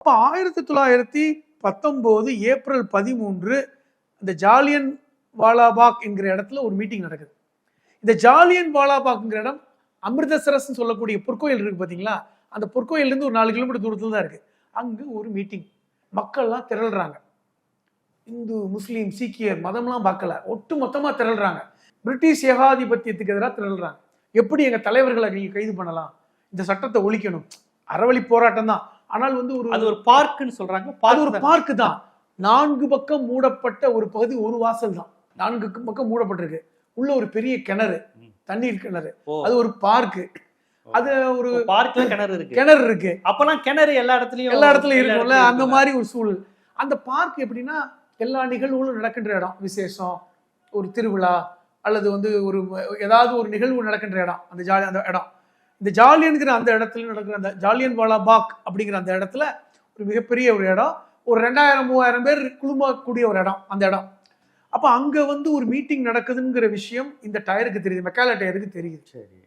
அப்போ ஆயிரத்தி தொள்ளாயிரத்தி பத்தொம்போது ஏப்ரல் பதிமூன்று இந்த ஜாலியன் வாலாபாக் என்கிற இடத்துல ஒரு மீட்டிங் நடக்குது. இந்த ஜாலியன் வாலாபாக்ங்கிற இடம் அமிர்தசரஸ்ன்னு சொல்லக்கூடிய பொற்கோயில் இருக்கு பார்த்தீங்களா அந்த பொற்கோயிலேருந்து ஒரு நாலு கிலோமீட்டர் தூரத்தில் தான் இருக்கு. அங்கே ஒரு மீட்டிங் மக்கள்லாம் திரள்றாங்க. இந்து முஸ்லீம் சீக்கியர் மதம்லாம் பார்க்கல. ஒட்டு மொத்தமாக திரள்றாங்க. பிரிட்டிஷ் ஏகாதிபத்தியத்துக்கு எதிராக திரள்றாங்க. எப்படி எங்கள் தலைவர்களை நீங்கள் கைது பண்ணலாம்? இந்த சட்டத்தை ஒழிக்கணும். அறவழி போராட்டம் தான். ஆனால் வந்து ஒரு அது ஒரு பார்க்குன்னு சொல்றாங்க. அது ஒரு பார்க் பார்க் தான். நான்கு பக்கம் மூடப்பட்ட ஒரு பகுதி ஒரு வாசல் தான். நான்கு பக்கம் மூடப்பட்டிருக்கு. உள்ள ஒரு பெரிய கிணறு. தண்ணீர் கிணறு. அது ஒரு பார்க் அது ஒரு பார்க்ல கிணறு இருக்கு. கிணறு இருக்கு. அப்பெல்லாம் கிணறு எல்லா இடத்துலயும் எல்லா இடத்துலயும் இருக்கும்ல அந்த. மாதிரி ஒரு சூழல். அந்த பார்க் எப்படின்னா எல்லா நிகழ்வுகளும் நடக்கின்ற இடம். விசேஷம் ஒரு திருவிழா அல்லது வந்து ஒரு ஏதாவது ஒரு நிகழ்வு நடக்கின்ற இடம். அந்த ஜாலி அந்த இடம். இந்த ஜாலியன்கிற அந்த இடத்துல நடக்கிற அந்த ஜாலியன் வாலா பாக் அப்படிங்கிற அந்த இடத்துல ஒரு மிகப்பெரிய ஒரு இடம். ஒரு ரெண்டாயிரம் மூவாயிரம் பேர் குழுமக்கூடிய ஒரு இடம் அந்த இடம். அப்போ அங்கே வந்து ஒரு மீட்டிங் நடக்குதுங்கிற விஷயம் இந்த டயருக்கு தெரியுது. மெக்கால டயருக்கு தெரியுது? சரி.